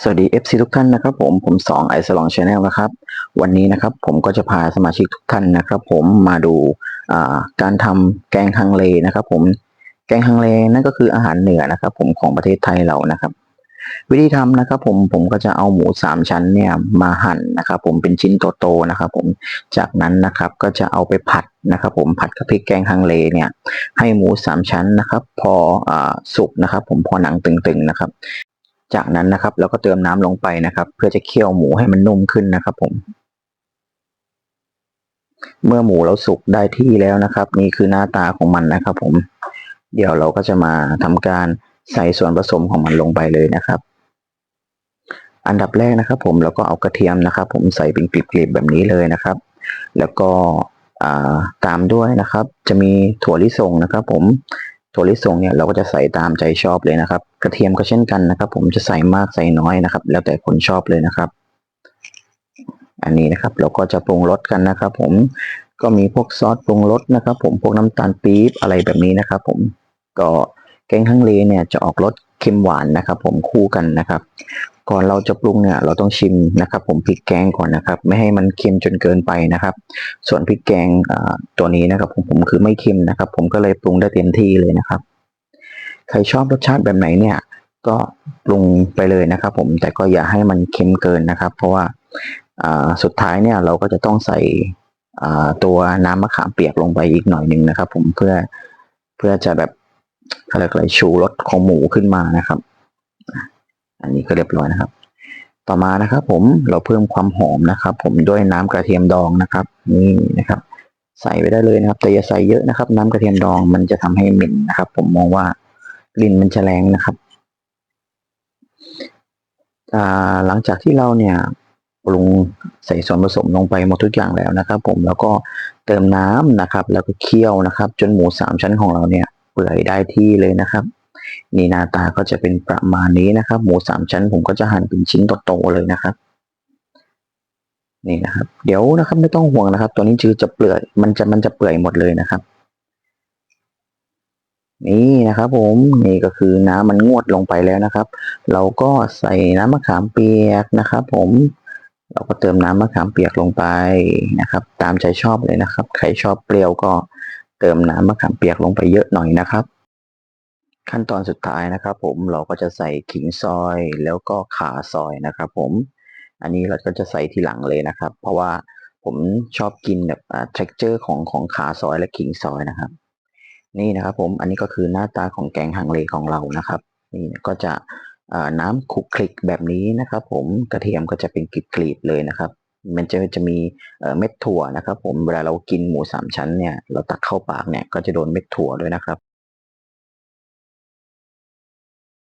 สวัสดี FC ทุกท่านนะครับผมผมสองไอสลองชาแนลนะครับ วันนี้นะครับผมก็จะพาสมาชิกทุกท่านนะครับ ผมมาดูาการทำแกงฮังเลนะครับ ผมแกงฮังเลนั่นก็คืออาหารเหนือนะครับ ผมของประเทศไทยเรานะครับ วิธีทำนะครับ ผมผมก็จะเอาหมูสามชั้นเนี่ยมาหั่นนะครับ ผมเป็นชิ้นโตๆนะครับ ผมจากนั้นนะครับก็จะเอาไปผัดนะครับ ผมผัดกับพริกแกงฮังเลเนี่ย ให้หมูสามชั้นนะครับ พออสุกนะครับ ผมพอหนังตึงๆนะครับ จากนั้นนะครับเราก็เติมน้ำลงไปนะครับ เพื่อจะเคี่ยวหมูให้มันนุ่มขึ้นนะครับ ผม เมื่อหมูเราสุกได้ที่แล้วนะครับ นี่คือหน้าตาของมันนะครับ ผม เดี๋ยวเราก็จะมาทำการใส่ส่วนผสมของมันลงไปเลยนะครับ อันดับแรกนะครับ ผมเราก็เอากระเทียมนะครับ ผมใส่เป็นกลีบๆแบบนี้เลยนะครับ แล้วก็ตามด้วยนะครับ จะมีถั่วลิสงนะครับ ผม ถั่วลิสงเนี่ยเราก็จะใส่ตามใจชอบเลยนะครับ กระเทียมก็เช่นกันนะครับ ผมจะใส่มากใส่น้อยนะครับ แล้วแต่คนชอบเลยนะครับ อันนี้นะครับเราก็จะปรุงรสกันนะครับ ผมก็มีพวกซอสปรุงรสนะครับ ผมพวกน้ำตาลปี๊บอะไรแบบนี้นะครับ ผมก็แกงฮังเลเนี่ยจะออกรสเค็มหวานนะครับ ผมคู่กันนะครับ ก่อนเราจะปรุงเนี่ยเราต้องชิมนะครับ ผมพริกแกงก่อนนะครับ ไม่ให้มันเค็มจนเกินไปนะครับ ส่วนพริกแกงตัวนี้นะครับผมผมคือไม่เค็มนะครับ ผมก็เลยปรุงได้เต็มที่เลยนะครับ ใครชอบรสชาติแบบไหนเนี่ย ก็ปรุงไปเลยนะครับ ผมแต่ก็อย่าให้มันเค็มเกินนะครับ เพราะว่าสุดท้ายเนี่ยเราก็จะต้องใส่ตัวน้ำมะขามเปียกลงไปอีกหน่อยหนึ่งนะครับ ผมเพื่อเพื่อจะแบบอะไรชูรสของหมูขึ้นมานะครับ อันนี้ก็เรียบร้อยนะครับ ต่อมานะครับผมเราเพิ่มความหอมนะครับ ผมด้วยน้ำกระเทียมดองนะครับ นี่นะครับ ใส่ไปได้เลยนะครับ แต่อย่าใส่เยอะนะครับ น้ำกระเทียมดองมันจะทำให้เหม็นนะครับ ผมมองว่ากลิ่นมันจะแรงนะครับหลังจากที่เราเนี่ยปรุงใส่ส่วนผสมลงไปหมดทุกอย่างแล้วนะครับ ผมแล้วก็เติมน้ำนะครับ แล้วก็เคี่ยวนะครับ จนหมูสามชั้นของเราเนี่ยเปื่อยได้ที่เลยนะครับ นี่หน้าตาก็จะเป็นประมาณนี้นะครับ หมูสามชั้นผมก็จะหั่นเป็นชิ้นโตๆเลยนะครับ นี่นะครับ เดี๋ยวนะครับไม่ต้องห่วงนะครับ ตัวนี้คือจะเปื่อยมันจะมันจะเปื่อยหมดเลยนะครับ นี่นะครับ ผมนี่ก็คือน้ำมันงวดลงไปแล้วนะครับ เราก็ใส่น้ำมะขามเปียกนะครับ ผมเราก็เติมน้ำมะขามเปียกลงไปนะครับ ตามใจชอบเลยนะครับ ใครชอบเปรี้ยวก็เติมน้ำมะขามเปียกลงไปเยอะหน่อยนะครับ ขั้นตอนสุดท้ายนะครับ ผมเราก็จะใส่ขิงซอยแล้วก็ขาซอยนะครับ ผมอันนี้เราก็จะใส่ทีหลังเลยนะครับ เพราะว่าผมชอบกินแบบ texture ของของขาซอยและขิงซอยนะครับ นี่นะครับ ผมอันนี้ก็คือหน้าตาของแกงฮังเลของเรานะครับ นี่ก็จะน้ำคลุกคลิกแบบนี้นะครับ ผมกระเทียมก็จะเป็นกลีบๆเลยนะครับ มันจะจะมีเม็ดถั่วนะครับ ผมเวลาเรากินหมูสามชั้นเนี่ย เราตักเข้าปากเนี่ยก็จะโดนเม็ดถั่วด้วยนะครับ